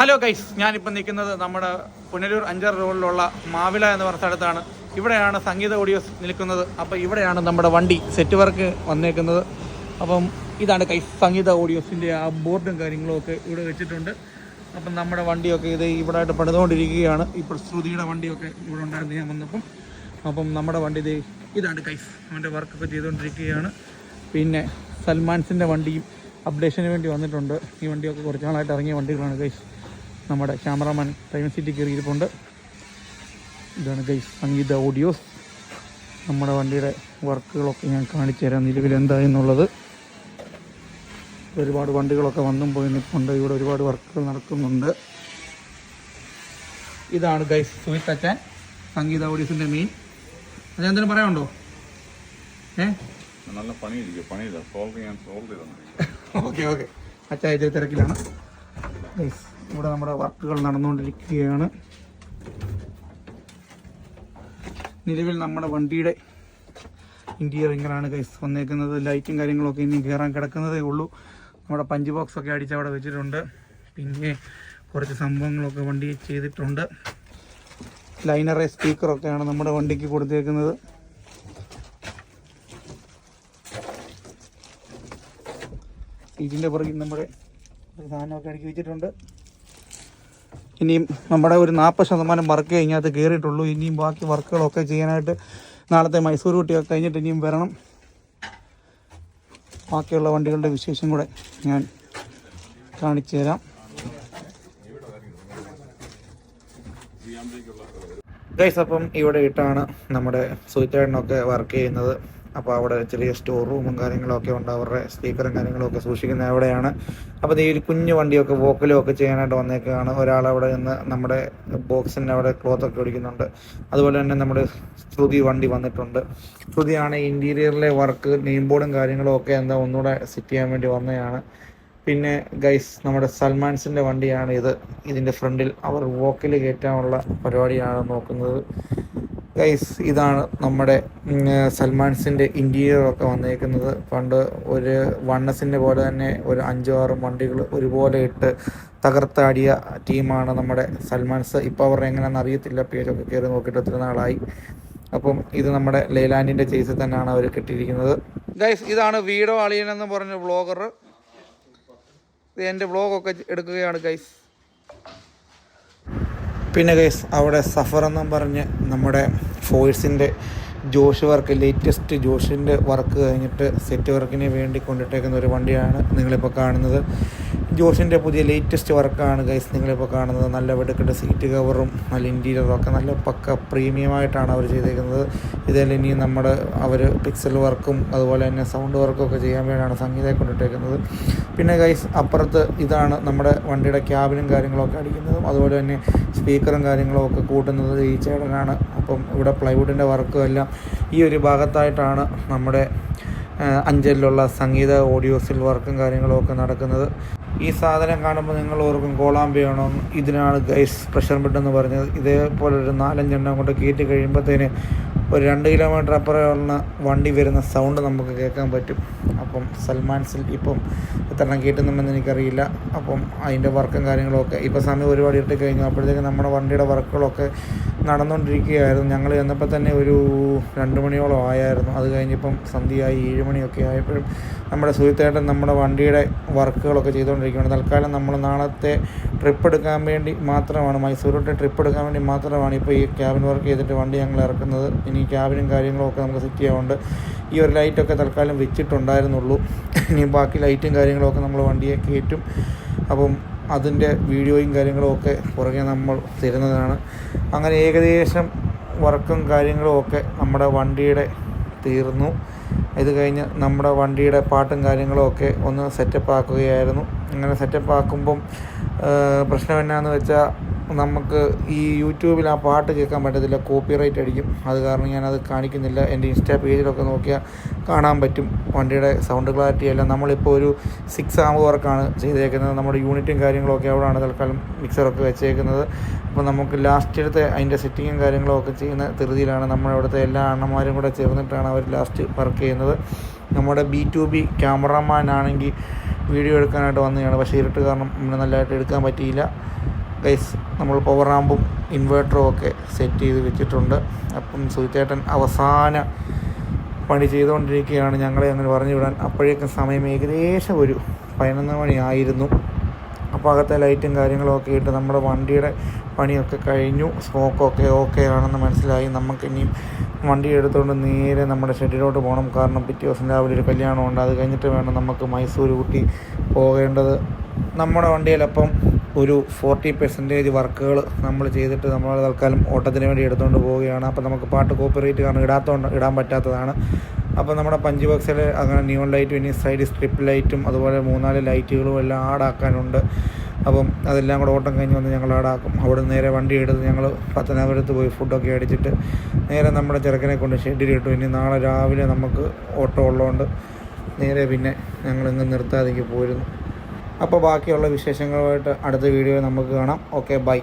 Hello guys ഞാനിപ്പോൾ നിൽക്കുന്നത് നമ്മുടെ പുനലൂർ അഞ്ചാറ് റോഡിലുള്ള മാവില എന്ന് പറഞ്ഞ സ്ഥലത്താണ്. ഇവിടെയാണ് സംഗീത ഓഡിയോസ് നിൽക്കുന്നത്. അപ്പോൾ ഇവിടെയാണ് നമ്മുടെ വണ്ടി സെറ്റ് വർക്ക് വന്നേക്കുന്നത്. അപ്പം ഇതാണ് ഗൈസ് സംഗീത ഓഡിയോസിന്റെ ആ ബോർഡും കാര്യങ്ങളും ഒക്കെ ഇവിടെ വെച്ചിട്ടുണ്ട്. അപ്പം നമ്മുടെ വണ്ടിയൊക്കെ ഇത് ഇവിടെ ആയിട്ട് പണിതുകൊണ്ടിരിക്കുകയാണ്. ഇപ്പോൾ ശ്രുതിയുടെ വണ്ടിയൊക്കെ ഇവിടെ ഉണ്ടായിരുന്നു ഞാൻ വന്നപ്പം. അപ്പം നമ്മുടെ വണ്ടി ഇത് ഇതാണ് ഗൈസ് അവന്റെ വർക്കൊക്കെ ചെയ്തുകൊണ്ടിരിക്കുകയാണ്. പിന്നെ സൽമാൻസിന്റെ വണ്ടിയും അപ്ഡേഷന് വേണ്ടി വന്നിട്ടുണ്ട്. ഈ വണ്ടിയൊക്കെ കുറച്ച് നാളായിട്ട് ഇറങ്ങിയ വണ്ടികളാണ് ഗൈസ് നമ്മുടെ ക്യാമറാമാൻ ടൈം സിറ്റി കയറിയിരിപ്പുണ്ട്. ഇതാണ് ഗൈസ് സംഗീത ഓഡിയോസ് നമ്മുടെ വണ്ടിയുടെ വർക്കുകളൊക്കെ ഞാൻ കാണിച്ചു തരാം നിലവിൽ എന്തായെന്നുള്ളത് ഒരുപാട് വണ്ടികളൊക്കെ വന്നും പോയി നിൽപ്പുണ്ട് ഇവിടെ ഒരുപാട് വർക്കുകൾ നടക്കുന്നുണ്ട്. ഇതാണ് ഗൈസ് സുഹിത് അച്ഛൻ സംഗീത ഓഡിയോസിന്റെ മെയിൻ അതെന്തെങ്കിലും പറയാനുണ്ടോ? ഏ? നല്ല പണിയിരിക്കും പണിയില്ല. സോൾവ് ചെയ്യാൻ സോൾവ് ചെയ്തു ഓക്കെ ഓക്കെ അച്ഛാ ഇത് തിരക്കിലാണ്. ഗൈസ് ഇവിടെ നമ്മുടെ വർക്കുകൾ നടന്നുകൊണ്ടിരിക്കുകയാണ്. നിലവിൽ നമ്മുടെ വണ്ടിയുടെ ഇന്റീരിയർ ഇങ്ങനെയാണ് ഗൈസ് വന്നേക്കുന്നത്. ലൈറ്റും കാര്യങ്ങളൊക്കെ ഇനി കയറാൻ കിടക്കുന്നതേ ഉള്ളൂ. നമ്മുടെ പഞ്ച് ബോക്സ് ഒക്കെ അടിച്ച് അവിടെ വെച്ചിട്ടുണ്ട്. പിന്നെ കുറച്ച് സംഭവങ്ങളൊക്കെ വണ്ടി ചെയ്തിട്ടുണ്ട്. ലൈനറെ സ്പീക്കറൊക്കെയാണ് നമ്മുടെ വണ്ടിക്ക് കൊടുത്തേക്കുന്നത്. ഇതിന്റെ പുറകിൽ നമ്മുടെ സാധനമൊക്കെ അടുക്കി വെച്ചിട്ടുണ്ട്. ഇനിയും നമ്മുടെ ഒരു നാൽപ്പത് ശതമാനം വർക്ക് ഇതിനകത്ത് കയറിയിട്ടുള്ളൂ. ഇനിയും ബാക്കി വർക്കുകളൊക്കെ ചെയ്യാനായിട്ട് നാളത്തെ മൈസൂർ കുട്ടിയൊക്കെ കഴിഞ്ഞിട്ട് ഇനിയും വരണം. ബാക്കിയുള്ള വണ്ടികളുടെ വിശേഷം കൂടെ ഞാൻ കാണിച്ചു തരാം. അപ്പം ഇവിടെ ഇട്ടാണ് നമ്മുടെ സുഹിത്തേട്ടനൊക്കെ വർക്ക് ചെയ്യുന്നത്. അപ്പോൾ അവിടെ ചെറിയ സ്റ്റോർ റൂമും കാര്യങ്ങളൊക്കെ ഉണ്ട്. അവരുടെ സ്പീക്കറും കാര്യങ്ങളൊക്കെ സൂക്ഷിക്കുന്നത് അവിടെയാണ്. അപ്പോൾ ഈ ഒരു കുഞ്ഞു വണ്ടിയൊക്കെ വോക്കലും ഒക്കെ ചെയ്യാനായിട്ട് വന്നേക്കാണ്. ഒരാൾ അവിടെ നിന്ന് നമ്മുടെ ബോക്സിന്റെ അവിടെ ക്ലോത്ത് ഒക്കെ ഒടിക്കുന്നുണ്ട്. അതുപോലെ തന്നെ നമ്മുടെ ശ്രുതി വണ്ടി വന്നിട്ടുണ്ട്. ശ്രുതിയാണ് ഇന്റീരിയറിലെ വർക്ക് നെയിം ബോർഡും കാര്യങ്ങളും ഒക്കെ എന്താ ഒന്നുകൂടെ സെറ്റ് ചെയ്യാൻ വേണ്ടി വന്നതാണ്. പിന്നെ ഗൈസ് നമ്മുടെ സൽമാൻസിന്റെ വണ്ടിയാണ് ഇത്. ഇതിന്റെ ഫ്രണ്ടിൽ അവർ വോക്കിൽ കയറ്റാനുള്ള പരിപാടിയാണ് നോക്കുന്നത്. ഗൈസ് ഇതാണ് നമ്മുടെ സൽമാൻസിന്റെ ഇന്റീരിയർ ഒക്കെ വന്നേക്കുന്നത്. പണ്ട് ഒരു വണ്ണസിന്റെ പോലെ തന്നെ ഒരു അഞ്ചോ ആറും വണ്ടികൾ ഒരുപോലെ ഇട്ട് തകർത്താടിയ ടീമാണ് നമ്മുടെ സൽമാൻസ്. ഇപ്പോൾ അവരുടെ എങ്ങനെയാണെന്ന് അറിയത്തില്ല. പേരൊക്കെ കയറി നോക്കിയിട്ട് ഒത്തിരി നാളായി. അപ്പം ഇത് നമ്മുടെ ലേലാൻഡിന്റെ ചേസിൽ തന്നെയാണ് അവർ കിട്ടിയിരിക്കുന്നത്. ഗൈസ് ഇതാണ് വീടോ അളിയനെന്ന് പറഞ്ഞ വ്ളോഗർ എന്റെ വ്ളോഗൊക്കെ എടുക്കുകയാണ് ഗൈസ് പിന്നെ ഗൈസ് അവിടെ സഫർ എന്നും പറഞ്ഞ് നമ്മുടെ ഫോഴ്സിന്റെ ജോഷ് വർക്ക് ലേറ്റസ്റ്റ് ജോഷിന്റെ വർക്ക് കഴിഞ്ഞിട്ട് സെറ്റ് വർക്കിന് വേണ്ടി കൊണ്ടിട്ടേക്കുന്ന ഒരു വണ്ടിയാണ് നിങ്ങളിപ്പോൾ കാണുന്നത്. ജോഷിന്റെ പുതിയ ലേറ്റസ്റ്റ് വർക്കാണ് ഗൈസ് നിങ്ങളിപ്പോൾ കാണുന്നത്. നല്ല വെടുക്കെട്ട് സീറ്റ് കവറും നല്ല ഇന്റീരിയറും ഒക്കെ നല്ല പക്ക പ്രീമിയമായിട്ടാണ് അവർ ചെയ്തേക്കുന്നത്. ഇതെല്ലാം ഇനി നമ്മുടെ അവർ പിക്സൽ വർക്കും അതുപോലെ തന്നെ സൗണ്ട് വർക്കും ഒക്കെ ചെയ്യാൻ വേണ്ടിയാണ് സംഗീതം കൊണ്ടിട്ടേക്കുന്നത്. പിന്നെ ഗൈസ് അപ്പുറത്ത് ഇതാണ് നമ്മുടെ വണ്ടിയുടെ ക്യാബിനും കാര്യങ്ങളൊക്കെ അടിക്കുന്നതും. അതുപോലെ തന്നെ സ്പീക്കറും കാര്യങ്ങളും ഒക്കെ കൂട്ടുന്നത് ഈ ചേട്ടനാണ്. അപ്പം ഇവിടെ പ്ലൈവുഡിന്റെ വർക്കും എല്ലാം ഈ ഒരു ഭാഗത്തായിട്ടാണ് നമ്മുടെ അഞ്ചലിലുള്ള സംഗീത ഓഡിയോസിൽ വർക്കും കാര്യങ്ങളും ഒക്കെ നടക്കുന്നത്. ഈ സാധനം കാണുമ്പോൾ നിങ്ങൾ ഓർക്കും കോളാമ്പിയാണോ ഇതിനാണ് ഗൈസ് പ്രഷർ ബെഡ് എന്ന് പറഞ്ഞത്. ഇതേപോലെ ഒരു നാലഞ്ചെണ്ണം കൊണ്ട് കയറ്റി കഴിയുമ്പോഴത്തേന് ഒരു രണ്ട് കിലോമീറ്റർ അപ്പുറമുള്ള വണ്ടി വരുന്ന സൗണ്ട് നമുക്ക് കേൾക്കാൻ പറ്റും. അപ്പം സൽമാൻസിൽ ഇപ്പം എത്ര കേട്ടുന്നുണ്ടെന്ന് എനിക്കറിയില്ല. അപ്പം അതിന്റെ വർക്കും കാര്യങ്ങളൊക്കെ ഇപ്പോൾ സമയം ഒരുപാട് ഇട്ട് കഴിഞ്ഞു അപ്പോഴത്തേക്ക് നമ്മുടെ വണ്ടിയുടെ വർക്കുകളൊക്കെ നടന്നുകൊണ്ടിരിക്കുകയായിരുന്നു ഞങ്ങൾ ചെന്നപ്പോൾ തന്നെ ഒരു രണ്ട് മണിയോളം ആയായിരുന്നു. അത് കഴിഞ്ഞിപ്പം സന്ധ്യയായി ഏഴ് മണിയൊക്കെ ആയപ്പോഴും നമ്മുടെ സുഹൃത്തേട്ടൻ നമ്മുടെ വണ്ടിയുടെ വർക്കുകളൊക്കെ ചെയ്തുകൊണ്ടിരിക്കുകയാണ്. തൽക്കാലം നമ്മൾ നാളത്തെ ട്രിപ്പ് എടുക്കാൻ വേണ്ടി മാത്രമാണ് മൈസൂരോട്ട് ട്രിപ്പ് എടുക്കാൻ വേണ്ടി മാത്രമാണ് ഇപ്പോൾ ഈ ക്യാബിൻ വർക്ക് ചെയ്തിട്ട് വണ്ടി ഞങ്ങൾ ഇറക്കുന്നത്. ഇനി ക്യാബിനും കാര്യങ്ങളും ഒക്കെ നമുക്ക് സെറ്റ് ചെയ്യാറുണ്ട് ഈ ഒരു ലൈറ്റൊക്കെ തൽക്കാലം വെച്ചിട്ടുണ്ടായിരുന്നുള്ളൂ. ഇനി ബാക്കി ലൈറ്റും കാര്യങ്ങളൊക്കെ നമ്മൾ വണ്ടിയെ കയറ്റും. അപ്പം അതിന്റെ വീഡിയോയും കാര്യങ്ങളും ഒക്കെ പുറകെ നമ്മൾ തരുന്നതാണ്. അങ്ങനെ ഏകദേശം വർക്കും കാര്യങ്ങളും ഒക്കെ നമ്മുടെ വണ്ടിയുടെ തീർന്നു. ഇത് കഴിഞ്ഞ് നമ്മുടെ വണ്ടിയുടെ പാട്ടും കാര്യങ്ങളും ഒക്കെ ഒന്ന് സെറ്റപ്പ് ആക്കുകയായിരുന്നു. അങ്ങനെ സെറ്റപ്പ് ആക്കുമ്പം പ്രശ്നം എന്നാന്ന് വെച്ചാൽ നമുക്ക് ഈ യൂട്യൂബിൽ ആ പാട്ട് കേൾക്കാൻ പറ്റത്തില്ല കോപ്പിറൈറ്റ് അടിക്കും. അത് കാരണം ഞാനത് കാണിക്കുന്നില്ല. എന്റെ ഇൻസ്റ്റാ പേജിലൊക്കെ നോക്കിയാൽ കാണാൻ പറ്റും. വണ്ടിയുടെ സൗണ്ട് ക്ലാരിറ്റി എല്ലാം. നമ്മളിപ്പോൾ ഒരു സിക്സ് ആം വർക്കാണ് ചെയ്തേക്കുന്നത്. നമ്മുടെ യൂണിറ്റും കാര്യങ്ങളൊക്കെ അവിടെയാണ് തൽക്കാലം മിക്സറൊക്കെ വെച്ചേക്കുന്നത്. അപ്പോൾ നമുക്ക് ലാസ്റ്റിലത്തെ അതിന്റെ സെറ്റിങ്ങും കാര്യങ്ങളും ഒക്കെ ചെയ്യുന്ന ധൃതിയിലാണ് നമ്മുടെ അവിടുത്തെ എല്ലാ അണ്ണന്മാരും കൂടെ ചേർന്നിട്ടാണ് അവർ ലാസ്റ്റ് വർക്ക് ചെയ്യുന്നത്. നമ്മുടെ ബി ടു ബി ക്യാമറാമാൻ ആണെങ്കിൽ വീഡിയോ എടുക്കാനായിട്ട് വന്നതാണ്. പക്ഷേ ഇരുട്ട് കാരണം നമ്മൾ നല്ലതായിട്ട് എടുക്കാൻ പറ്റിയില്ല. ഗൈസ് നമ്മൾ പവർ ആമ്പും ഇൻവേർട്ടറും ഒക്കെ സെറ്റ് ചെയ്ത് വെച്ചിട്ടുണ്ട്. അപ്പം സുചേട്ടൻ അവസാന പണി ചെയ്തുകൊണ്ടിരിക്കുകയാണ്. ഞങ്ങളെ അങ്ങനെ പറഞ്ഞു വിടാൻ. അപ്പോഴേക്കും സമയം ഏകദേശം ഒരു പതിനൊന്ന് മണിയായിരുന്നു അപ്പോൾ അകത്തെ ലൈറ്റും കാര്യങ്ങളൊക്കെ ഇട്ട് നമ്മുടെ വണ്ടിയുടെ പണിയൊക്കെ കഴിഞ്ഞു. സ്മോക്കൊക്കെ ഓക്കെ ആണെന്ന് മനസ്സിലായി. നമുക്ക് ഇനിയും വണ്ടി എടുത്തുകൊണ്ട് നേരെ നമ്മുടെ ഷെഡിലോട്ട് പോകണം കാരണം പിറ്റേ ദിവസം രാവിലെ ഒരു കല്യാണമുണ്ട് അത് കഴിഞ്ഞിട്ട് വേണം നമുക്ക് മൈസൂർ ഊട്ടി പോകേണ്ടത്. നമ്മുടെ വണ്ടിയിലപ്പം ഒരു ഫോർട്ടി പെർസെന്റേജ് വർക്കുകൾ നമ്മൾ ചെയ്തിട്ട് നമ്മൾ തൽക്കാലം ഓട്ടത്തിന് വേണ്ടി എടുത്തുകൊണ്ട് പോവുകയാണ്. അപ്പോൾ നമുക്ക് പാട്ട് കോപ്പറേറ്റ് കാരണം ഇടാത്തോണ്ട് ഇടാൻ പറ്റാത്തതാണ്. അപ്പോൾ നമ്മുടെ പഞ്ച് ബോക്സിൽ അങ്ങനെ ന്യൂൺ ലൈറ്റും ഇനി സൈഡ് സ്ട്രിപ്പ് ലൈറ്റും അതുപോലെ മൂന്നാൽ ലൈറ്റുകളും എല്ലാം ആടാക്കാനുണ്ട് അപ്പം അതെല്ലാം കൂടെ ഓട്ടം കഴിഞ്ഞ് വന്ന് ഞങ്ങൾ ആടാക്കും അവിടെ നേരെ വണ്ടി എടുത്ത് ഞങ്ങൾ പത്തനാപുരത്ത് പോയി ഫുഡൊക്കെ അടിച്ചിട്ട് നേരെ നമ്മുടെ ചെറുക്കനെ കൊണ്ട് ഷെഡിലിട്ടു ഇനി നാളെ രാവിലെ നമുക്ക് ഓട്ടം ഉള്ളതുകൊണ്ട് നേരെ പിന്നെ ഞങ്ങൾ ഇങ്ങ് നിർത്താതേക്ക് പോരുന്നു. അപ്പോൾ ബാക്കിയുള്ള വിശേഷങ്ങളുമായിട്ട് അടുത്ത വീഡിയോ നമുക്ക് കാണാം. Okay bye